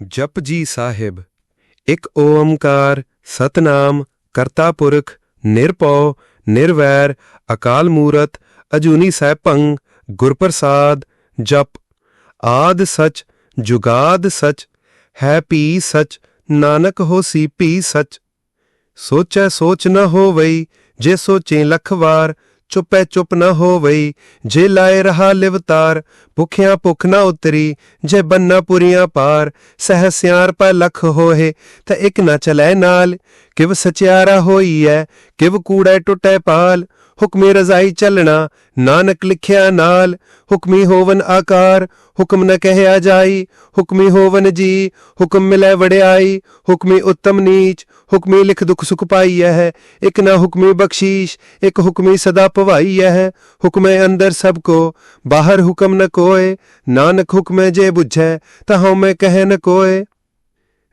ਜਪਜੀ ਸਾਹਿਬ, ਇਕ ਓੰਕਾਰ ਸਤਨਾਮ, ਕਰਤਾ ਪੁਰਖ, ਨਿਰਭਉ, ਨਿਰਵੈਰ, ਅਕਾਲ ਮੂਰਤ, ਅਜੂਨੀ ਸੈਭੰ ਗੁਰਪ੍ਰਸਾਦ, ਜਪ। ਆਦ ਸਚ, ਜੁਗਾਦ ਸਚ, ਹੈ ਪੀ ਸਚ, ਨਾਨਕ ਹੋਸੀ ਪੀ ਸਚ। ਸੋਚੈ ਸੋਚ ਨ ਹੋਵਈ, ਜੇ ਸੋਚੇ ਲੱਖ ਵਾਰ ਚੁੱਪੈ ਚੁੱਪ ਨ ਹੋਵਈ, ਜੇ ਲਾਏ ਰਹਾ ਲਿਵਤਾਰ, ਭੁਖਿਆ ਭੁਖ ਨ ਉਤਰੀ, ਜੇ ਬੰਨਾ ਪੁਰੀਆਂ ਪਾਰ, ਸਹਿ ਸਿਆਰ ਪੈ ਲਖ ਹੋਏ, ਤਾਂ ਇਕ ਨ ਚਲੈ ਨਾਲ, ਕਿਵ ਸਚਿਆਰਾ ਹੋਈ ਐ ਕਿਵ ਕੂੜੈ ਟੁੱਟੈ ਪਾਲ, ਹੁਕਮੇ ਰਜ਼ਾਈ ਚੱਲਣਾ, ਨਾਨਕ ਲਿਖਿਆ ਨਾਲ, ਹੁਕਮੀ ਹੋਵਨ ਆਕਾਰ, ਹੁਕਮ ਨ ਕਹਿਆ ਜਾਈ, ਹੁਕਮੀ ਹੋਵਨ ਜੀ, ਹੁਕਮ ਮਿਲੈ ਵੜਿਆਈ ਹੁਕਮੀ ਉੱਤਮ ਨੀਚ ਹੁਕਮੀ ਲਿਖ ਦੁਖ ਸੁਖ ਪਾਈ ਹੈ। ਇਕ ਨਾ ਹੁਕਮੀ ਬਖਸ਼ੀਸ਼, ਇਕ ਹੁਕਮੀ ਸਦਾ ਭਵਾਈ ਹੈ। ਹੁਕਮੇ ਅੰਦਰ ਸਭ ਕੋ, ਬਾਹਰ ਹੁਕਮ ਨ ਕੋਏ। ਨਾਨਕ ਹੁਕਮੇ ਜੇ ਬੁਝੈ, ਤਾਂ ਹਉਮੈ ਕਹਿ ਨ ਕੋਏ।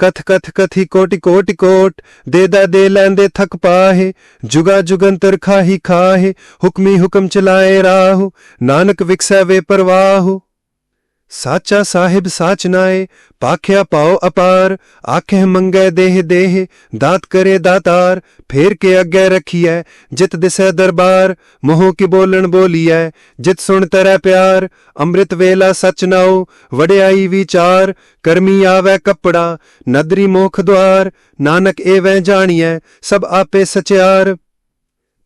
ਕਥ ਕਥ ਕਥੀ ਕੋਟਿ ਕੋਟਿ ਕੋਟ, ਦੇ ਦਾ ਦੇ ਲੈਂਦੇ ਥਕ ਪਾਹੇ, ਜੁਗਾ ਜੁਗੰਤਰ ਖਾਹੀ ਖਾਹੇ, ਹੁਕਮੀ ਹੁਕਮ ਚਲਾਏ ਰਾਹੁ, ਨਾਨਕ ਵਿਕਸੈ ਵੇ ਪਰਵਾਹੂ। ਸਾਚਾ ਸਾਹਿਬ ਸਾਚ ਨਾਏ, ਪਾਖਿਆ ਪਾਉ ਅਪਾਰ ਆਖੇ ਮੰਗੈ ਦੇਹ ਦੇਹ, ਦਾਤ ਕਰੇ ਦਾਤਾਰ, ਫੇਰ ਕੇ ਅੱਗੇ ਰਖੀਐ, ਜਿਤ ਦਿਸੈ ਦਰਬਾਰ, ਮੋਹ ਕੀ ਬੋਲਣ ਬੋਲੀਐ, ਜਿਤ ਸੁਣ ਤਰੈ ਪਿਆਰ, ਅੰਮ੍ਰਿਤ ਵੇਲਾ ਸਚ ਨਾਉ, ਵਡਿਆਈ ਵਿਚਾਰ, ਕਰਮੀ ਆਵੈ ਕੱਪੜਾ, ਨਦਰੀ ਮੋਖ ਦੁਆਰ, ਨਾਨਕ ਏਵੈ ਜਾਣੀਐ, ਸਭ ਆਪੇ ਸਚਿਆਰ।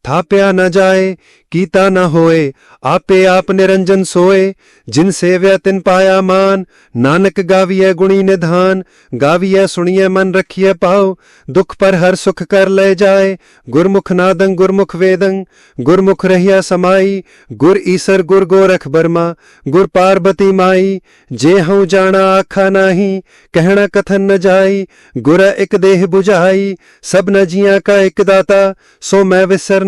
ਥਾਪਿਆ ਨਾ ਜਾਏ, ਕੀਤਾ ਨਾ ਹੋਏ, ਆਪੇ ਆਪ ਨਿਰੰਜਨ ਸੋਏ। ਜਿਨ ਸੇਵਿਆ ਤਿਨ ਪਾਇਆ ਮਾਨ, ਨਾਨਕ ਗਾਵੀਐ ਗੁਣੀ ਨਿਧਾਨ, ਗਾਵੀਐ ਸੁਣੀਐ ਮਨ ਰਖੀਐ ਪਾਉ ਦੁਖ ਪਰ ਹਰ ਸੁਖ ਕਰ ਲੈ ਜਾਏ, ਗੁਰਮੁਖ ਨਾਦੰ ਗੁਰਮੁਖ ਵੇਦੰ। ਗੁਰਮੁਖ ਰਹਿਆ ਸਮਾਈ, ਗੁਰ ਈਸਰ ਗੁਰ ਗੋਰਖ ਬਰਮਾ। ਗੁਰ ਪਾਰਬਤੀ ਮਾਈ, ਜੇ ਹਉ ਜਾਣਾ ਆਖਾ ਨਾਹੀ, ਕਹਿਣਾ ਕਥਨ ਨ ਜਾਈ। ਗੁਰ ਇਕ ਦੇਹ 부ਝਾਈ ਸਭ ਨ ਜੀਆਂ ਕਾ ਇਕ ਦਾਤਾ, ਸੋ ਮੈਂ ਵਿਸਰ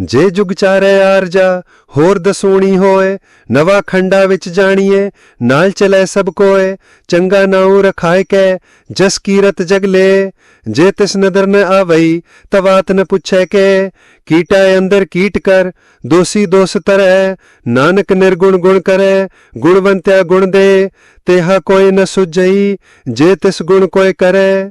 ਜੇ ਜੁਗ ਚਾਰੇ ਆਰਜਾ, ਹੋਰ ਦਸੂਣੀ ਹੋਏ, ਨਵਾ ਖੰਡਾ ਵਿੱਚ ਜਾਣੀਏ, ਨਾਲ ਚਲੇ ਸਭ ਕੋਏ, ਚੰਗਾ ਨਾਉ ਰਖਾਇ ਕੈ, ਜਸ ਕੀਰਤ ਜਗ ਲੇ। ਜੇ ਤਿਸ ਨਦਰ ਨ ਆਵਈ, ਤਵਾਤ ਨ ਪੁੱਛੈ ਕੇ, ਕੀਟਾ ਅੰਦਰ ਕੀਟ ਕਰ, ਦੋਸੀ ਦੋਸ ਤਰੈ, ਨਾਨਕ ਨਿਰਗੁਣ ਗੁਣ ਕਰੈ, ਗੁਣਵੰਤਿਆ ਗੁਣ ਦੇ, ਤੇਹਾ ਕੋਈ ਨ ਸੁਝਈ, ਜੇ ਤਿਸ ਗੁਣ ਕੋਈ ਕਰੈ।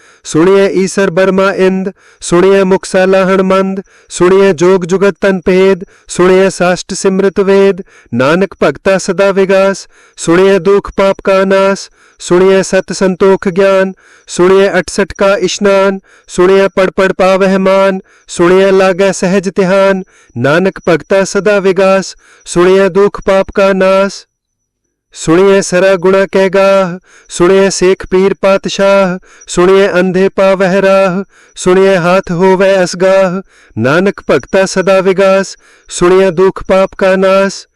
ਸੁਣੀਏ ਈਸਰ ਬਰਮਾ ਇੰਦ, ਸੁਣਿਐ ਮੁਕਸਾ ਲਾਹਣ ਮੰਦ, ਸੁਣਿਐ ਜੋਗ ਜੁਗਤ ਤਨ ਭੇਦ, ਸੁਣਿਐ ਸਾਸ਼ਟ ਸਿਮਰਤ ਵੇਦ, ਨਾਨਕ ਭਗਤਾ ਸਦਾ ਵਿਗਾਸ, ਸੁਣਿਐ ਦੁਖ ਪਾਪ ਕਾ ਨਾਸ, ਸੁਣਿਐ ਸਤ ਸੰਤੋਖ ਗਿਆਨ, ਸੁਣਿਐ 68 ਕਾ ਇਸ਼ਨਾਨ, ਸੁਣਿਐ ਪੜ ਪੜ ਪਾਵਹਿ ਮਾਨ, ਸੁਣਿਐ ਲਾਗੈ ਸਹਿਜ ਧਿਆਨ, ਨਾਨਕ ਭਗਤਾ ਸਦਾ ਵਿਗਾਸ, ਸੁਣਿਐ ਦੁਖ ਪਾਪ ਕਾ ਨਾਸ। ਸੁਣਿਐ ਸਰਾ ਗੁਣਾ ਕਹਿ ਗਾਹ ਸੁਣੀਏ ਸੇਖ ਪੀਰ ਪਾਤਸ਼ਾਹ, ਸੁਣਿਐ ਅੰਧੇ ਪਾਵਹਿ ਰਾਹ, ਸੁਣਿਐ ਹਾਥ ਹੋਵੇ ਅਸਗਾਹ, ਨਾਨਕ ਭਗਤਾ ਸਦਾ ਵਿਗਾਸ ਸੁਣੀਏ ਦੁਖ ਪਾਪ ਕਾ ਨਾਸ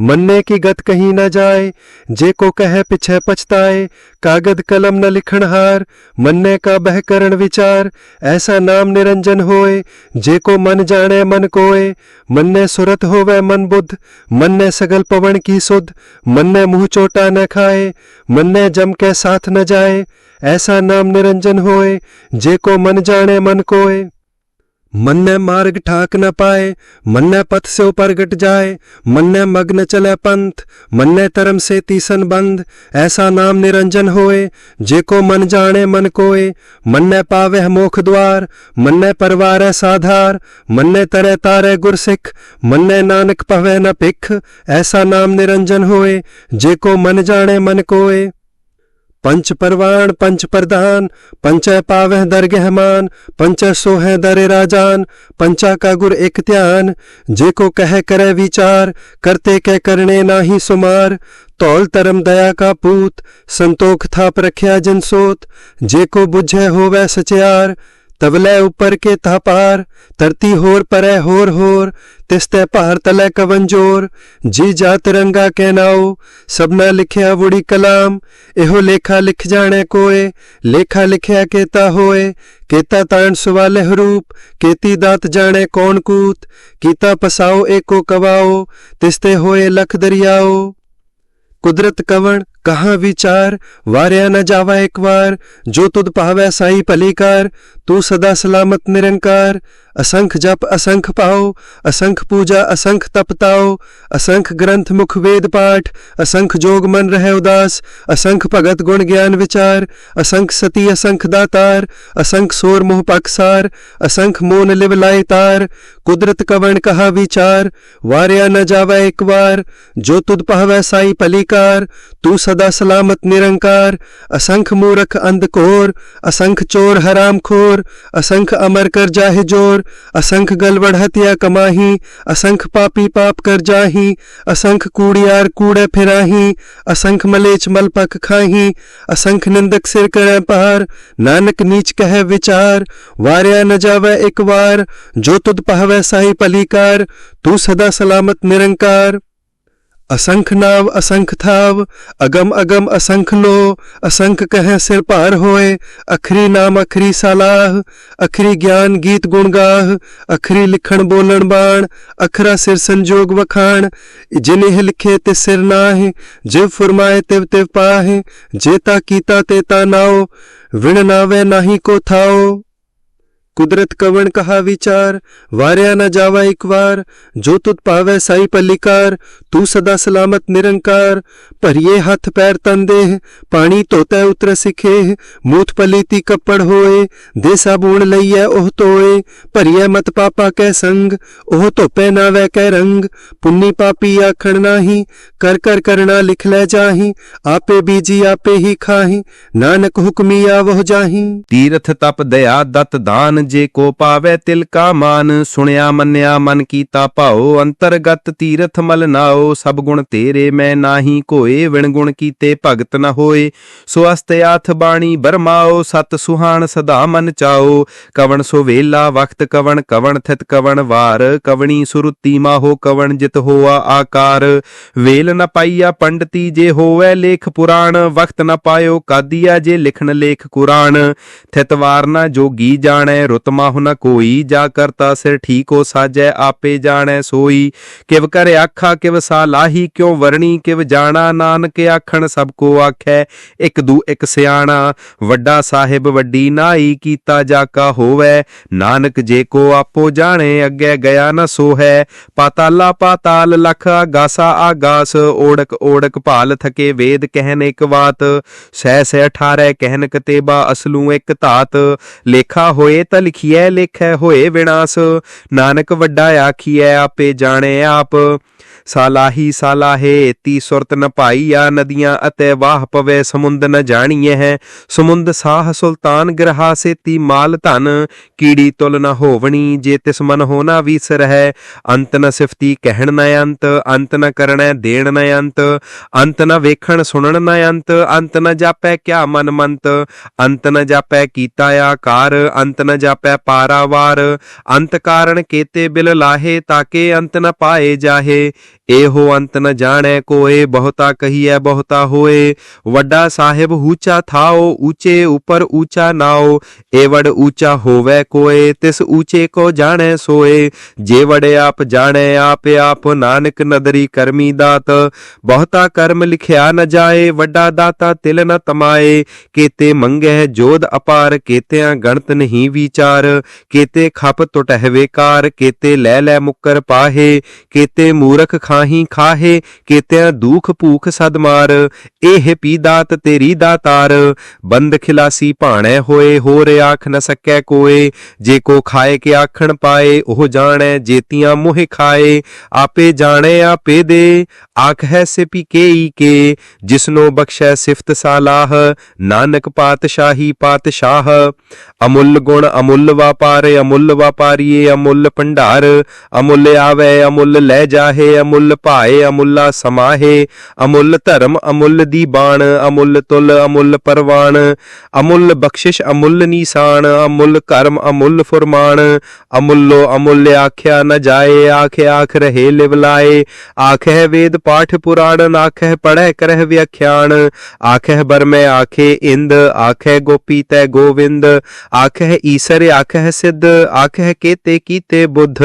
ਮੰਨੇ ਕੀ ਗਤ ਕਹੀਂ ਨਾ ਜਾਏ ਜੇ ਕੋ ਕਹੇ ਪਿਛੇ ਪਛਤਾਏ ਕਾਗਦ ਕਲਮ ਨ ਲਿਖਣ ਹਾਰ ਮੰਨੇ ਕਾ ਬਹਿ ਕਰਨ ਵਿਚਾਰ ਐਸਾ ਨਾਮ ਨਿਰੰਜਨ ਹੋਏ ਜੇ ਕੋ ਮਨ ਜਾਣੇ ਮਨ ਕੋਏ ਮੰਨੇ ਸੁਰਤ ਹੋਵੇ ਮਨ ਬੁੱਧ ਮੰਨੇ ਸਗਲ ਪਵਨ ਕੀ ਸੁਧ ਮੰਨੇ ਮੂੰਹ ਚੋਟਾ ਨ ਖਾਏ ਮੰਨੇ ਜਮ ਕੇ ਸਾਥ ਨ ਜਾਏ ਐਸਾ ਨਾਮ ਨਿਰੰਜਨ ਹੋਏ ਜੇ ਕੋ ਮਨ ਜਾਣੇ ਮਨ ਕੋਏ ਮੰਨੈ ਮਾਰਗ ਠਾਕ ਨ ਪਾਏ, ਮੰਨੈ ਪਥ ਸਿਉ ਪ੍ਰਗਟ ਜਾਏ, ਮੰਨੈ ਮਗਨ ਚਲੇ ਪੰਥ, ਮੰਨੈ ਧਰਮ ਸੇ ਤੀਸਨ ਬੰਧ ਐਸਾ ਨਾਮ ਨਿਰੰਜਨ ਹੋਏ, ਜੇ ਕੋ ਮਨ ਜਾਣੇ ਮਨ ਕੋਏ, ਮੰਨੈ ਪਾਵਹਿ ਮੋਖ ਦਵਾਰ ਮੰਨੈ ਪਰਵਾਰੈ ਸਾਧਾਰ, ਮੰਨੈ ਤਰੈ ਤਾਰੈ ਗੁਰ ਸਿੱਖ ਮੰਨੈ ਨਾਨਕ ਪਵੈ ਨ ਭਿਖ, ਐਸਾ ਨਾਮ ਨਿਰੰਜਨ ਹੋਏ, ਜੇ ਕੋ ਮਨ ਜਾਣੇ ਮਨ ਕੋਏ। ਪੰਚ ਪਰਵਾਨ ਪੰਚ ਪ੍ਰਧਾਨ ਪੰਚੈ ਪਾਵਹਿ ਦਰਗਹਿ ਮਾਨ ਪੰਚੈ ਸੋਹੈ ਦਰੇ ਰਾਜਾਨ ਪੰਚਾ ਕਾ ਗੁਰ ਇਕ ਧਿਆਨ, ਜੇ ਕੋ ਕਹਿ ਕਰੈ ਵਿਚਾਰ, ਕਰਤੇ ਕੈ ਕਰਨੇ ਨਾਹੀ ਸੁਮਾਰ, ਧੌਲ ਧਰਮ ਦਇਆ ਕਾ ਪੂਤ, ਸੰਤੋਖ ਥਾਪ ਰਖਿਆ ਜਨ ਸੋਤ, ਜੇ ਕੋ ਬੁਝੈ ਹੋਵੈ ਸਚਿਆਰ ਤਵਲੇ ਉਪਰ ਕੇ ਤਾ ਧਰਤੀ ਹੋਰ ਪਰੈ ਹੋਰ ਹੋਰ ਤਿਸ ਤੇ ਭਾਰ ਤਲੇ ਕਵਨ ਜੀ ਜਾ ਤਿਰੰਗਾ ਕਹਿ ਸਭਨਾ ਲਿਖਿਆ ਵੁੜੀ ਕਲਾਮ ਇਹੋ ਲੇਖਾ ਲਿਖ ਜਾਣੈ ਕੋਏ ਲੇਖਾ ਲਿਖਿਆ ਕੇਤਾ ਹੋਏ ਕੇਤਾ ਤਾਣ ਸੁਵਾਲੇ ਹਰੂਪ ਕੇਤੀ ਦਾਤ ਜਾਣੈ ਕੌਣ ਕੂਤ ਕੀਤਾ ਪਸਾਓ ਏਕੋ ਕਵਾਓ ਤਿਸ ਤੇ ਹੋਏ ਲਖ ਦਰਿਆਓ ਕੁਦਰਤ ਕਵਣ ਕਹਾ ਵਿਚਾਰ, ਵਾਰਿਆ ਨਾ ਜਾਵਾ ਇੱਕ ਵਾਰ, ਜੋ ਤੁਧ ਭਾਵੈ ਸਾਈ ਭਲੀ ਕਰ, ਤੂੰ ਸਦਾ ਸਲਾਮਤ ਨਿਰੰਕਾਰ ਅਸੰਖ ਜਪ ਅਸੰਖ ਪਾਓ ਅਸੰਖ ਪੂਜਾ ਅਸੰਖ ਤਪਤਾਓ ਅਸੰਖ ਗ੍ਰੰਥ ਮੁਖ ਵੇਦ ਪਾਠ ਅਸੰਖ ਜੋਗ ਮਨ ਰਹਿ ਉਦਾਸ ਅਸੰਖ ਭਗਤ ਗੁਣ ਗਿਆਨ ਵਿਚਾਰ ਅਸੰਖ ਸਤੀ ਅਸੰਖ ਦਾਤਾਰ ਅਸੰਖ ਸੋਰ ਮੋਹ ਪਕਸਾਰ ਅਸੰਖ ਮੋਨ ਲਿਵ ਲਾਇ ਤਾਰ ਕੁਦਰਤ ਕਵਣ ਕਹਾ ਵਿਚਾਰ ਵਾਰਿਆ ਨ ਜਾਵੇ ਇੱਕ ਵਾਰ ਜੋ ਤੁਧ ਪਾਵੈ ਸਾਈ ਭਲੀ ਕਾਰ ਤੂੰ ਸਦਾ ਸਲਾਮਤ ਨਿਰੰਕਾਰ ਅਸੰਖ ਮੂਰਖ ਅੰਧਕੋਰ ਅਸੰਖ ਚੋਰ ਹਰਾਮਖੋਰ ਅਸੰਖ ਅਮਰ ਕਰ ਜਾਹਿ ਜੋਰ ਅਸੰਖ ਗਲਵੜ ਹਤਿਆ ਕਮਾਹੀ ਅਸੰਖ ਪਾਪੀ ਪਾਪ ਕਰ ਜਾਹੀ ਅਸੰਖ ਕੂੜਿਆਰ ਕੂੜੇ ਫਿਰਾਹੀ ਅਸੰਖ ਮਲੇਚ ਮਲਪਕ ਖਾਹੀ ਅਸੰਖ ਨਿੰਦਕ ਸਿਰ ਕਰੈ ਪਾਰ ਨਾਨਕ ਨੀਚ ਕਹਿ ਵਿਚਾਰ ਵਾਰਿਆ ਨ ਜਾਵੇ ਇੱਕ ਵਾਰ ਜੋ ਤੁਧ ਪਾਵੈ ਸਾਈ ਭਲੀ ਕਾਰ ਤੂੰ ਸਦਾ ਸਲਾਮਤ ਨਿਰੰਕਾਰ ਅਸੰਖ ਨਾਵ ਅਸੰਖ ਥਾਵ, ਅਗਮ ਅਗਮ ਅਸੰਖ ਲੋ, ਅਸੰਖ ਕਹੈ ਸਿਰ ਭਾਰ ਹੋਏ, ਅਖਰੀ ਨਾਮ ਅਖਰੀ ਸਲਾਹ, ਅਖਰੀ ਗਿਆਨ ਗੀਤ ਗੁਣ ਗਾਹ, ਅਖਰੀ ਲਿਖਣ ਬੋਲਣ ਬਾਣ, ਅਖਰਾ ਸਿਰ ਸੰਜੋਗ ਵਖਾਣ ਜਿਨਿਹ ਲਿਖੇ ਤੇ ਸਿਰ ਨਾਹਿ, ਜਿਵ ਫਰਮਾਏ ਤਿਵ ਤਿਵ ਪਾਹੇ ਜੇਤਾ ਕੀਤਾ ਤੇ ਤਾ ਨਾਓ ਵਿਣ ਨਾਵੇ ਨਾਹੀ ਕੋ ਥਾਓ ਕੁਦਰਤ ਕਵਣ ਕਹਾ ਵਿਚਾਰ ਵਾਰਿਆ ਨਾ ਜਾਵਾ ਇੱਕ ਵਾਰ ਜੋ ਤੁਧ ਪਾਵੈ ਸਾਈ ਪੱਲੀਕਾਰ ਤੂੰ ਸਦਾ ਸਲਾਮਤ ਨਿਰੰਕਾਰ ਭਰੀਏ ਹੱਥ ਪੈਰ ਤਨ ਪਾਣੀ ਧੋਤੈ ਉਤਰ ਸਿਖੇ ਮੂਠ ਪਲੀਤੀ ਕੱਪੜ ਹੋਏ ਦੇ ਸਾਬੂਣ ਲਈਐ ਉਹ ਤੋਏ ਭਰੀਏ ਮਤ ਪਾਪਾ ਕੈ ਸੰਗ ਉਹ ਧੋਪੈ ਨਾ ਵੈ ਕੈ ਰੰਗ ਪੁੰਨੀ ਪਾਪੀ ਆਖਣ ਨਾਹੀ ਕਰ ਕਰ ਕਰਣਾ ਲਿਖ ਲੈ ਜਾਹੀ ਆਪੇ ਬੀਜੀ ਆਪੇ ਹੀ ਖਾਹੀ ਨਾਨਕ ਹੁਕਮੀ ਆਵਹੁ ਜਾਹੀ ਤੀਰਥ ਤਪ ਦਇਆ ਦਤ ਦਾਨ ਜੇ ਕੋ ਪਾਵੇ ਤਿਲ ਕਾ ਮਾਨ, ਸੁਣਿਆ ਮੰਨਿਆ ਮਨ ਕੀਤਾ ਭਾਉ, ਅੰਤਰਗਤ ਤੀਰਥ ਮਲ ਨਾਓ ਸਭ ਗੁਣ ਤੇਰੇ ਮੈਂ ਨਾਹੀ ਕੋਏ ਵਿਣ ਗੁਣ ਕੀਤੇ ਭਗਤ ਨ ਹੋਏ। ਸੋ ਅਸਤਿਆਥ ਬਾਣੀ ਬਰਮਾਓ ਸਤ ਸੁਹਾਣ ਸਦਾ ਮਨ ਚਾਓ ਕਵਣ ਸੋ ਵੇਲਾ, ਵਖਤ ਕਵਣ ਕਵਣ ਥਿਤ ਕਵਣ ਵਾਰ। ਕਵਣੀ ਸੁਰਤੀ ਮਾਹੋ, ਕਵਣ ਜਿਤ ਹੋਆ ਆਕਾਰ। ਵੇਲ ਨ ਪਾਈਆ ਪੰਡਤੀ ਜੇ ਹੋਵੇ ਲੇਖ ਪੁਰਾਣ, ਵਖਤ ਨ ਪਾਇਓ ਕਾਦੀਆ ਜੇ ਲਿਖਣ ਲੇਖ ਕੁਰਾਨ। ਥਿਤ ਵਾਰ ਨ ਜੋਗੀ ਜਾਣੈ ਰੁਤ ਮਾਹੁ ਕੋਈ, ਜਾ ਕਰਤਾ ਸਿਰ ਠੀਕ ਹੋ ਸਾਜੈ, ਆਪੇ ਜਾਣੈ ਸੋਈ। ਕਿਵ ਕਰ ਆਖਾ, ਕਿਵ ਸਾਲਾਹੀ ਕਿਉ ਵਰਣੀ, ਕਿਵ ਜਾਣਾ, ਨਾਨਕ ਆਖਣ ਸਭ ਕੋ ਆਖੈ, ਇਕ ਦੂ ਇਕ ਸਿਆਣਾ। ਵੱਡਾ ਸਾਹਿਬ ਵੱਡੀ ਨਾਈ, ਕੀਤਾ ਜਾ ਕਾ ਹੋਵੈ। ਨਾਨਕ ਜੇ ਕੋ ਆਪੋ ਜਾਣੇ, ਅੱਗੇ ਗਿਆ ਨਾ ਸੋ ਹੈ ਪਾਤਾਲਾ ਪਾਤਾਲ ਲਖ ਆਗਾਸਾ ਆਗਾਸ, ਓੜਕ ਓੜਕ ਭਾਲ ਥਕੇ ਵੇਦ ਕਹਿਨ ਇਕ ਬਾਤ ਸਹਿ ਸਹਿ 18 ਕਹਿਨ ਕਤੇਬਾ ਅਸਲੂ ਇਕ ਧਾਤ। ਲੇਖਾ ਹੋਏ ਤਾਂ ਲਿਖੀਐ, ਲੇਖੈ ਹੋਏ ਵਿਨਾਸ਼। ਨਾਨਕ ਵੱਡਾ ਆਖੀਐ, ਆਪੇ ਜਾਣੇ ਆਪ। ਸਾਲਾਹੀ ਸਾਲਾਹੇ ਤੀ ਸੁਰਤ ਨ ਪਾਈਆ ਨਦੀਆਂ ਅਤੇ ਵਾਹ ਪਵੇ, ਸਮੁੰਦ ਨ ਜਾਣੀਐ ਹੈ। ਸਮੁੰਦ ਸਾਹ ਸੁਲਤਾਨ ਗ੍ਰਹਾ, ਸੇਤੀ ਮਾਲ ਧਨ। ਕੀੜੀ ਤੁਲ ਨ ਹੋਵਣੀ, ਜੇ ਤਿਸ ਮਨ ਹੋਣਾ ਵੀਸਰ ਹੈ ਅੰਤ ਨ ਸਿਫਤੀ ਕਹਿਣ ਨ ਅੰਤ ਅੰਤ ਨ ਕਰਣੈ ਦੇਣ ਨ ਅੰਤ। ਅੰਤ ਨ ਵੇਖਣ ਸੁਣਨ ਨ ਅੰਤ ਅੰਤ ਨ ਜਾਪੈ ਕਿਆ ਮਨ ਮੰਤ। ਅੰਤ ਨ ਜਾਪੈ ਕੀਤਾ ਆਕਾਰ, ਅੰਤ ਨ ਜਾਪੈ ਪਾਰਾਵਾਰ। ਅੰਤ ਕਾਰਣ ਕੇਤੇ ਬਿਲ ਲਾਹੇ ਤਾਕੇ ਅੰਤ ਨ ਪਾਏ ਜਾਹੇ। ਇਹੋ ਅੰਤ ਨ ਜਾਣੈ ਕੋਏ, ਬਹੁਤਾ ਕਹੀਐ, ਬਹੁਤਾ ਹੋਏ। ਵੱਡਾ ਸਾਹਿਬ ਹੂਚਾ ਥਾਓ, ਊਚੇ ਉਪਰ ਊਚਾ ਨਾਓ। ਏਵੜ ਊਚਾ ਹੋਵੇ ਕੋਏ, ਤਿਸ ਊਚੇ ਕੋ ਜਾਣੈ ਸੋਏ। ਜੇ ਵੜੇ ਆਪ ਜਾਣੈ, ਆਪ ਆਪ ਨਾਨਕ ਨਦਰੀ ਕਰਮੀ ਦਾਤ। ਬਹੁਤਾ ਕਰਮ ਲਿਖਿਆ ਨ ਜਾਏ, ਵੱਡਾ ਦਾਤਾ ਤਿਲ ਨ ਤਮਾਏ। ਕੇਤੇ ਮੰਗੈ ਜੋਧ ਅਪਾਰ, ਕੇਤਿਆਂ ਗਣਤ ਨਹੀਂ ਵਿਚਾਰ ਵਿਚਾਰ, ਕੇਤੇ ਖਪ ਟੁਟਹਿ ਕਾਰ, ਕੇਤੇ ਲੈ ਲੈ ਮੁੱਕਰ ਪਾਹੇ, ਕੇਤੇ ਮੂਰਖ ਖਾਹੀ ਖਾਹੇ, ਕੇਤਿਆਂ ਦੁਖ ਭੂਖ ਸਦ ਮਾਰ, ਇਹ ਪੀ ਦਾਤ ਤੇਰੀ ਦਾਤਾਰ, ਬੰਦ ਖਿਲਾਸੀ ਭਾਣੈ ਹੋਏ, ਹੋਰ ਆਖ ਨ ਸਕੈ ਕੋਏ, ਜੇ ਕੋ ਖਾਏ ਕੇ ਆਖਣ ਪਾਏ, ਉਹ ਜਾਣੈ ਜੇਤੀਆਂ ਮੋਹਿ ਖਾਏ, ਆਪੇ ਜਾਣੈ ਆਪੇ ਦੇ, ਆਖ ਹੈ ਸੇ ਪੀ ਕੇਈ ਕੇ, ਜਿਸਨੋ ਬਖਸ਼ੈ ਸਿਫਤ ਸਾਲਾਹ, ਨਾਨਕ ਪਾਤਸ਼ਾਹੀ ਪਾਤਸ਼ਾਹ, ਅਮੁੱਲ ਗੁਣ ਅਮੁੱਲ ਵਪਾਰ, ਅਮੁੱਲ ਵਾਪਾਰੀਏ, ਅਮੁੱਲ ਭੰਡਾਰ। ਅਮੁੱਲ ਆਵੇ, ਅਮੁੱਲ ਲੈ ਜਾਹੇ, ਅਮੁੱਲ ਭਾਏ, ਅਮੁੱਲਾ ਸਮਾਹੇ। ਅਮੁੱਲ ਧਰਮ, ਅਮੁੱਲ ਦੀ ਬਾਣ, ਅਮੁੱਲ ਤੁਲ, ਅਮੁੱਲ ਪਰਵਾਣ। ਅਮੁੱਲ ਬਖਸ਼ਿਸ਼, ਅਮੁੱਲ ਨੀਸਾਨ। ਅਮੁੱਲ ਕਰਮ, ਅਮੁੱਲ ਫੁਰਮਾਨ। ਅਮੁੱਲੋ ਅਮੁੱਲ ਆਖਿਆ ਨ ਜਾਏ, ਆਖੇ ਆਖ ਰਹੇ ਲਿਵਲਾਏ ਆਖੇ ਵੇਦ ਪਾਠ ਪੁਰਾਣ ਆਖੇ ਪੜੈ ਕਰਹਿ ਵਿਆਖਿਆਣ ਆਖੇ ਬਰਮੈ ਆਖੇ ਇੰਦ ਆਖੇ ਗੋਪੀ ਤੈ ਗੋਵਿੰਦ। ਆਖੇ ਈਸਰ ਆਖੇ ਸਿੱਧ ਆਖੇ ਕੇਤੇ ਕੀਤੇ ਬੁੱਧ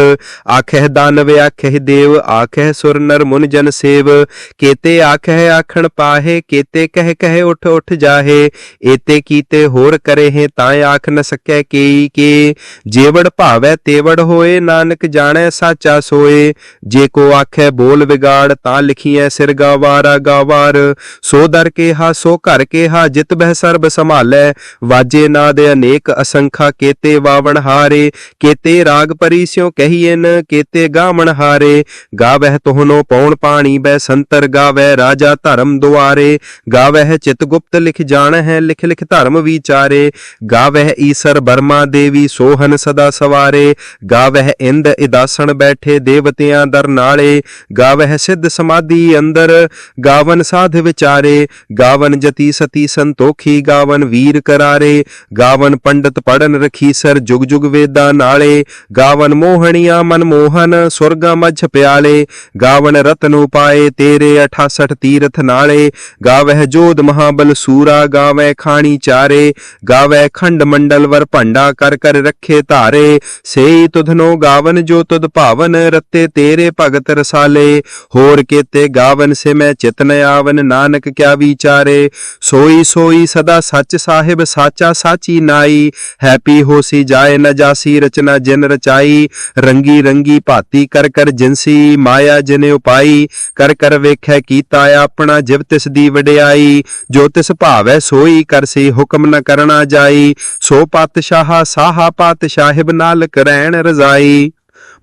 ਆਖੇ ਦਾਨਵ ਆਖੇ ਦੇਵ ਆਖੇ ਸੁਰ ਨਰ ਮੁਨ ਜਨ ਸੇਵ, ਕੇਤੇ ਆਖੇ ਆਖਣ ਪਾਹੇ, ਕੇਤੇ ਕਹਿ ਕਹਿ ਉਠ ਉਠ ਜਾਹੇ, ਏਤੇ ਕੀਤੇ ਹੋਰ ਕਰੇ ਹੈ ਤਾਂ ਆਖ ਨ ਸਕੈ ਕੇਈ ਕੇ, ਜੇਵੜ ਭਾਵੈ ਤੇਵੜ ਹੋਏ, ਨਾਨਕ ਜਾਣੈ ਸਾਚਾ ਸੋਏ, ਜੇ ਕੋ ਆਖੈ ਬੋਲ ਵਿਗਾੜ, ਤਾਂ ਲਿਖੀਐ ਸਿਰ ਗਾਵਾਰਾ ਗਾਵਾਰ, ਸੋ ਦਰ ਕੇ ਹਾ ਸੋ ਘਰ ਕੇਹਾ, ਜਿਤ ਬਹਿ ਸਰਬ ਸੰਭਾਲੈ, ਵਾਜੇ ਨਾਦ ਅਨੇਕ ਅਸੰਖਾ ਕੇਤੇ ਵਾਵਣ ਹਾਰੇ, ਕੇਤੇ ਰਾਗ ਪਰੀ ਸਿਉ ਕਹੀਐਨ, ਕੇਤੇ ਗਾਵਣ ਹਾਰੇ। ਗਾਵਹਿ ਤੋਹਨੋ ਪੌਣ ਪਾਣੀ ਬੈ ਸੰਤਰ ਗਾਵੈ ਰਾਜਾ ਧਰਮ ਦੁਆਰੇ। ਗਾਵਹਿ ਚਿਤ ਗੁਪਤ ਲਿਖ ਜਾਣਹਿ, ਲਿਖ ਲਿਖ ਧਰਮ ਵਿਚਾਰੇ। ਗਾਵਹਿ ਈਸਰ ਬਰਮਾ ਦੇਵੀ ਸੋਹਨ ਸਦਾ ਸਵਾਰੇ। ਗਾਵਹਿ ਇੰਦ ਇਦਾਸਣ ਬੈਠੇ ਦੇਵਤਿਆਂ ਦਰ ਨਾਲੇ। ਗਾਵਹਿ ਸਿੱਧ ਸਮਾਧੀ ਅੰਦਰ, ਗਾਵਨ ਸਾਧ ਵਿਚਾਰੇ। ਗਾਵਨ ਜਤੀ ਸਤੀ ਸੰਤੋਖੀ, ਗਾਵਨ ਵੀਰ ਕਰਾਰੇ। ਗਾਵਨ ਪੰਡਤ ਪੜਨ ਰਖੀ ਸਰ ਜੁਗ ਜੁਗ ਵੇਦਾਂ ਨਾਲੇ, ਗਾਵਨ ਮੋਹਣੀਆਂ ਮਨ ਮੋਹਨ, ਸੁਰਗਾ ਮਝ ਪਿਆਲੇ, ਗਾਵਨ ਰਤਨ ਉਪਾਏ ਤੇਰੇ 68 ਤੀਰਥ ਨਾਲੇ, ਗਾਵਹਿ ਜੋਧ ਮਹਾਬਲ ਸੂਰਾ ਗਾਵੈ ਖਾਣੀ ਚਾਰੇ ਗਾਵੈ ਖੰਡ ਮੰਡਲ ਵਰ ਭੰਡਾ ਕਰ ਕਰ ਰੱਖੇ ਧਾਰੇ, ਸੇਈ ਤੁਧਨੋ ਗਾਵਨ ਜੋ ਤੁਧ ਭਾਵਨ, ਰਤੇ ਤੇਰੇ ਭਗਤ ਰਸਾਲੇ, ਹੋਰ ਕੇਤੇ ਗਾਵਨ ਸੇ ਮੈਂ ਚਿਤਨ ਆਵਨ, ਨਾਨਕ ਕਿਆ ਵਿਚਾਰੇ, ਸੋਈ ਸੋਈ ਸਦਾ ਸੱਚ ਸਾਹਿਬ ਸਾਚਾ ਸਾਚੀ ਨਾਈ, ਹੈਪੀ ਹੋ ਹੋਸੀ ਜਾਏ ਨ ਜਾਸੀ ਰਚਨਾ ਜਿਨ ਰਚਾਈ, ਰੰਗੀ ਰੰਗੀ ਭਾਤੀ ਕਰ ਕਰ ਜਿਨਸੀ, ਮਾਇਆ ਜਿਨੇ ਉਪਾਈ, ਕਰ ਕਰ ਵੇਖੈ ਕੀਤਾ ਆਪਣਾ ਜਿਵ ਤਿਸ ਦੀ ਵਡਿਆਈ, ਜੋ ਤਿਸ ਭਾਵੈ ਸੋਈ ਕਰਸੀ ਹੁਕਮ ਨ ਕਰਨਾ ਜਾਈ, ਸੋ ਪਾਤਸ਼ਾਹ ਸਾਹਾ ਪਾਤਸ਼ਾਹਿਬ ਨਾਲ ਕਰੈਣ ਰਜ਼ਾਈ।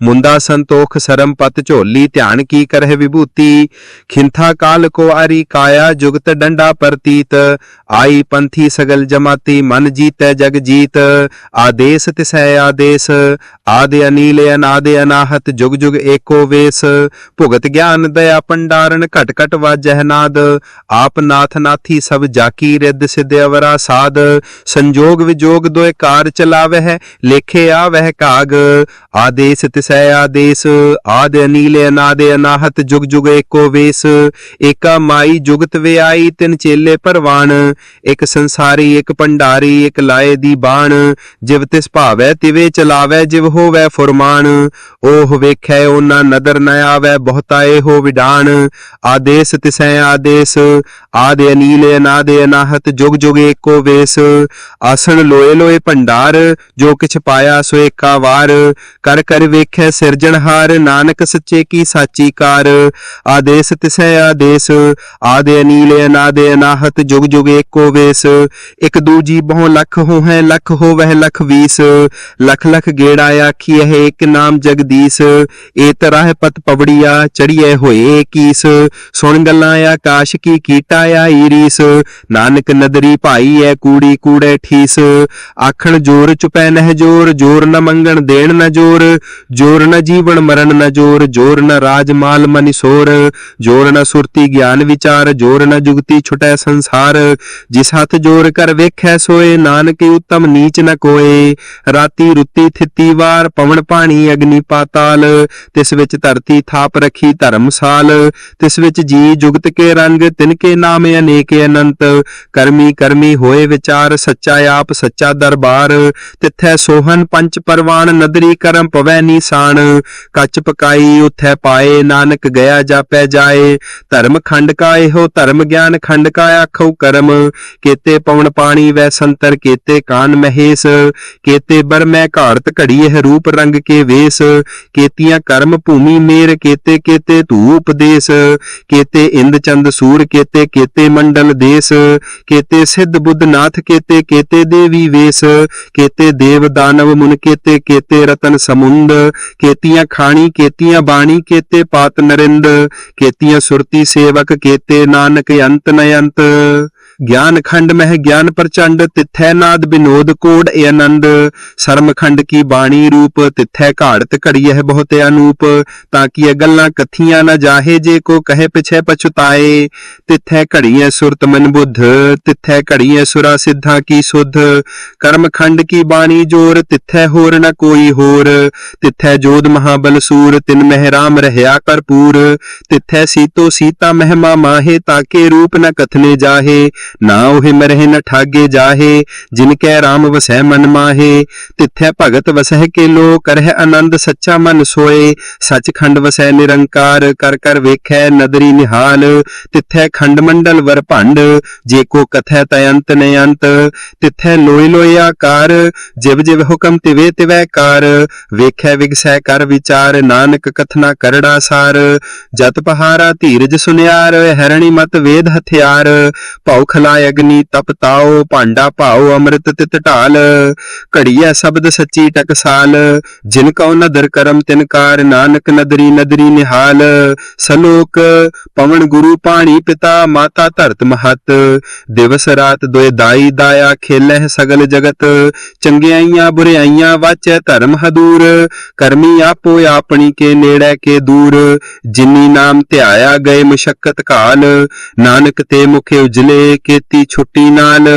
ਮੁੰਦਾ ਸੰਤੋਖ ਸਰਮ ਪਤ ਝੋਲੀ, ਧਿਆਨ ਕੀ ਕਰਹਿ ਵਿਭੂਤੀ? ਖਿੰਥਾ ਕਾਲ ਕੋ ਆਰੀ ਕਾਇਆ, ਜੁਗਤ ਡੰਡਾ ਪ੍ਰਤੀਤ। ਆਈ ਪੰਥੀ ਸਗਲ ਜਮਾਤੀ, ਮਨ ਜੀਤੈ ਜਗ ਜੀਤ। ਆਦੇਸ ਤਿਸੈ ਆਦੇਸ, ਆਦਿ ਅਨੀਲ ਅਨਾਦ ਅਨਾਹਤ, ਜੁਗ ਜੁਗ ਏਕੋ ਵੇਸ। ਭੁਗਤ ਗਿਆਨ ਦਇਆ ਪੰਡਾਰਨ, ਘਟ ਘਟ ਵਾਜਹਿ ਨਾਦ। ਆਪ ਨਾਥ ਨਾਥੀ ਸਭ ਜਾਕੀ ਰਿੱਧ ਸਿਧ ਅਵਰਾ ਸਾਧ ਸੰਜੋਗ ਵਿਜੋਗ ਦੋਇ ਕਾਰ ਚਲਾਵਹਿ, ਲੇਖੇ ਆਵਹਿ ਕਾਗ। ਆਦੇਸ ਤਿਸੈ ਆਦੇਸ, ਆਦ ਅਨੀਲ ਅਨਾਦ ਅਨਾਹਤ ਜੁਗ ਜੁਗ ਏਕੋ ਵੇਸ, ਏਕਾ ਮਾਈ ਜੁਗਤ ਵਿਆਈ ਤਿਨ ਚੇਲੇ ਪਰਵਾਨ ਇਕ ਸੰਸਾਰੀ, ਇਕ ਭੰਡਾਰੀ, ਇਕ ਲਾਏ ਦੀ ਬਾਣ, ਜਿਵ ਤਿਸ ਭਾਵੈ ਤਿਵੇ ਚਲਾਵੈ, ਜਿਵ ਹੋਵੈ ਫੁਰਮਾਨ, ਓਹ ਵੇਖੈ ਓਨਾ ਨਦਰ ਨ ਆਵੈ ਬਹੁਤਾਏ ਹੋ ਵਿਡਾਣ, ਆਦੇਸ ਤਿਸੈ ਆਦੇਸ, ਆਦ ਅਨੀਲ ਅਨਾਦ ਅਨਾਹਤ ਜੁਗ ਜੁਗ ਏਕੋ ਵੇਸ, ਆਸਣ ਲੋਏ ਲੋਏ ਭੰਡਾਰ, ਜੋ ਕਿਛ ਪਾਇਆ ਸੋ ਏਕਾ ਵਾਰ, ਕਰ ਕਰ ਵੇਖੈ ਸਿਰਜਣਹਾਰ ਨਾਨਕ ਸੱਚੇ ਕੀ ਸਾਚੀ ਕਾਰ। ਆਦੇਸ ਤਿਸੈ ਆਦੇਸ, ਆਦ ਅਨੀਲ ਅਨਾਦ ਅਨਾਹਤ, ਜੁਗ ਜੁਗ ਏਕੋ ਵੇਸ। ਇਕ ਦੂਜੀ ਬਹੁ ਲੱਖ ਹੋਹੈ, ਲੱਖ ਹੋਵਹਿ, ਲੱਖ ਵੀਸ। ਲੱਖ ਲੱਖ ਗੇੜਾ ਆਖੀ ਹੈ ਇੱਕ ਨਾਮ ਜਗਦੀਸ਼। ਏ ਤਰ੍ਹਾਂ ਪਤ ਪਵੜੀਆ ਚੜੀਏ ਹੋਏ ਕੀਸ। ਸੁਣ ਗੱਲਾਂ ਆਕਾਸ਼ ਕੀ ਕੀਟਾ ਆਈ ਰੀਸ। ਨਾਨਕ ਨਦਰੀ ਭਾਈ ਐ ਕੂੜੀ ਕੂੜੇ ਠੀਸ। ਆਖਣ ਜੋਰ ਚੁਪੈ ਨਹਿ ਜੋਰ ਜੋਰ ਨ ਮੰਗਣ ਦੇਣ ਨ ਜੋਰ। ਜੋਰ ਨ ਜੀਵਨ ਮਰਨ ਨ ਜੋਰ ਜੋਰ ਨ ਰਾਜ ਮਾਲ ਮਨਿਸੋਰ ਜੋਰ ਨ ਸੁਰਤੀ ਗਿਆਨ ਵਿਚਾਰ, ਜੋਰ ਨ ਜੁਗਤੀ ਛੁਟੈ ਸੰਸਾਰ। ਜਿਸ ਹੱਥ ਜੋਰ ਕਰ ਵੇਖੈ ਸੋਏ, ਨਾਨਕ ਉਤਮ ਨੀਚ ਨ ਕੋਏ। ਰਾਤੀ ਰੁੱਤੀ ਥਿੱਤੀ ਵਾਰ, ਪਵਨ ਪਾਣੀ ਅਗਨੀ ਪਾਤਾਲ। ਤਿਸ ਵਿੱਚ ਧਰਤੀ ਥਾਪ ਰਖੀ ਧਰਮਸਾਲ ਤਿਸ ਵਿੱਚ ਜੀ ਜੁਗਤ ਕੇ ਰੰਗ, ਤਿਨ ਕੇ ਨਾਮ ਅਨੇਕ ਅਨੰਤ। ਕਰਮੀ ਕਰਮੀ ਹੋਏ ਵਿਚਾਰ, ਸੱਚਾ ਆਪ, ਸੱਚਾ ਦਰਬਾਰ। ਤਿੱਥੈ ਸੋਹਨ ਪੰਚ ਪਰਵਾਨ, ਨਦਰੀ ਕਰਮ ਪਵੈ ਨੀ ਨਿਸ਼ਾਨ ਕੱਚ ਪਕਾਈ ਉਥੈ ਪਾਏ, ਨਾਨਕ ਗਿਆ ਜਾਪੈ ਜਾਏ। ਧਰਮ ਖੰਡ ਕਾ ਇਹੋ ਧਰਮ ਗਿਆਨ, ਖੰਡ ਕਾ ਆਖੋ ਕਰਮ। ਕੇਤੇ ਪਵਨ ਪਾਣੀ ਵੈ ਸੰਤਰ, ਕੇਤੇ ਕਾਨ ਮਹੇਸ਼। ਕੇਤੇ ਬਰ ਮੈਂ ਘਾੜਤ ਘੜੀ ਇਹ ਰੂਪ ਰੰਗ ਕੇ ਵੇਸ। ਕੇਤੀਆਂ ਕਰਮ ਭੂਮੀ ਮੇਰ, ਕੇਤੇ ਕੇਤੇ ਧੂ ਉਪਦੇਸ਼। ਕੇਤੇ ਇੰਦ ਚੰਦ ਸੂਰ, ਕੇਤੇ ਕੇਤੇ ਮੰਡਲ ਦੇਸ। ਕੇਤੇ ਸਿੱਧ ਬੁੱਧ ਨਾਥ, ਕੇਤੇ ਕੇਤੇ ਦੇਵੀ ਵੇਸ। ਕੇਤੇ ਦੇਵ ਦਾਨਵ ਮੁਨ, ਕੇਤੇ ਕੇਤੇ ਰਤਨ ਸਮੁੰਦ। ਕੇਤੀਆਂ ਖਾਣੀ ਕੇਤੀਆਂ ਬਾਣੀ ਕੇਤੇ ਪਾਤ ਨਰਿੰਦ ਕੇਤੀਆਂ ਸੁਰਤੀ ਸੇਵਕ ਕੇਤੇ ਨਾਨਕ ਅੰਤ ਨ ਅੰਤ ਗਿਆਨ ਖੰਡ ਮਹਿ ਗਿਆਨ ਪ੍ਰਚੰਡ ਤਿਥੈ ਨਾਦ ਬਿਨੋਦ ਕੋੜ ਏ ਆਨੰਦ ਸਰਮ ਖੰਡ ਕੀ ਬਾਣੀ ਰੂਪ ਤਿਥੈ ਘਾੜਤ ਘੜੀਐ ਬਹੁਤ ਅਨੂਪ ਤਾਂ ਕਿ ਇਹ ਗੱਲਾਂ ਕਥੀਆਂ ਨਾ ਜਾਹੇ ਜੇ ਕੋ ਕਹੇ ਪਿਛੈ ਪਛੁਤਾਏ ਤਿਥੈ ਘੜੀਐ ਸੁਰਤ ਮਨ ਬੁੱਧ ਤਿਥੈ ਘੜੀਐ ਸੁਰਾ ਸਿੱਧਾ ਕੀ ਸੁਧ ਕਰਮ ਖੰਡ ਕੀ ਬਾਣੀ ਜੋਰ ਤਿਥੈ ਹੋਰ ਨਾ ਕੋਈ ਹੋਰ ਤਿਥੈ ਜੋਧ ਮਹਾਬਲ ਸੂਰ ਤਿਨ ਮਹਿ ਰਾਮ ਰਹਿਆ ਕਰਪੂਰ ਤਿਥੈ ਸੀਤੋ ਸੀਤਾ ਮਹਿਮਾ ਮਾਹੇ ਤਾਕੇ ਰੂਪ ਨ ਕਥਨੇ ਜਾਹੇ ਨਾ ਉਹੇ ਮਰਹਿ ਨ ਠਾਗੇ ਜਾਹੇ, ਜਿਨ ਕੈ ਰਾਮ ਵਸੈ ਮਨ ਮਾਹੇ। ਤਿਥੈ ਭਗਤ ਵਸਹਿ ਕੇ ਲੋ ਕਰਹਿ ਆਨੰਦ ਸੱਚਾ ਮਨ ਸੋਏ। ਸਚਖੰਡ ਵਸੈ ਨਿਰੰਕਾਰ, ਕਰ ਕਰ ਵੇਖੈ ਨਦਰੀ ਨਿਹਾਲ। ਤਿਥੈ ਖੰਡ ਮੰਡਲ ਵਰ ਭੰਡ, ਜੇ ਕੋ ਕਥੈ ਤੈ ਅੰਤ ਨ ਅੰਤ। ਤਿਥੈ ਲੋਇ ਲੋਇ ਆਕਾਰ, ਜਿਵ ਜਿਵ ਹੁਕਮ ਤਿਵੇ ਤਿਵੈ ਕਾਰ। ਵੇਖੈ ਵਿਗਸੈ ਕਰ ਵਿਚਾਰ, ਨਾਨਕ ਕਥਨਾ ਕਰੜਾ ਸਾਰ। ਜਤ ਪਹਾਰਾ ਧੀਰਜ ਸੁਨਿਆਰ, ਹਰਣੀ ਮਤ ਵੇਦ ਹਥਿਆਰ। ਭਉ ਖਲਾਇ ਅਗਨੀ ਤਪਤਾਓ ਭਾਂਡਾ ਭਾਉ, ਅੰਮ੍ਰਿਤ ਤਿਤ ਢਾਲ। ਘੜੀਐ ਸ਼ਬਦ ਸੱਚੀ ਟਕਸਾਲ। ਜਿਨ ਕਉ ਨਦਰ ਕਰਮ ਤਿਨਕਾਰ ਨਾਨਕ ਨਦਰੀ ਨਦਰੀ ਨਿਹਾਲ। ਸਲੋਕ, ਪਵਨ ਗੁਰੂ ਪਾਣੀ ਪਿਤਾ, ਮਾਤਾ ਧਰਤ ਮਹਤ। ਦਿਵਸ ਰਾਤ ਦੋਇ ਦਾਈ ਦਾਇਆ ਖੇਲਹਿ ਸਗਲ ਜਗਤ। ਚੰਗਿਆਈਆਂ ਬੁਰਿਆਈਆਂ ਵਾਚੈ ਧਰਮ ਹਦੂਰ। ਕਰਮੀ ਆਪੋ ਆਪਣੀ ਕੇ ਨੇੜੇ ਕੇ ਦੂਰ। ਜਿਨੀ ਨਾਮ ਧਿਆਇਆ ਗਏ ਮੁਸ਼ਕਤ ਕਾਲ। ਨਾਨਕ ਤੇ ਮੁਖੇ ਉਜਲੇ ਕੀਤੀ ਛੁੱਟੀ ਨਾਲ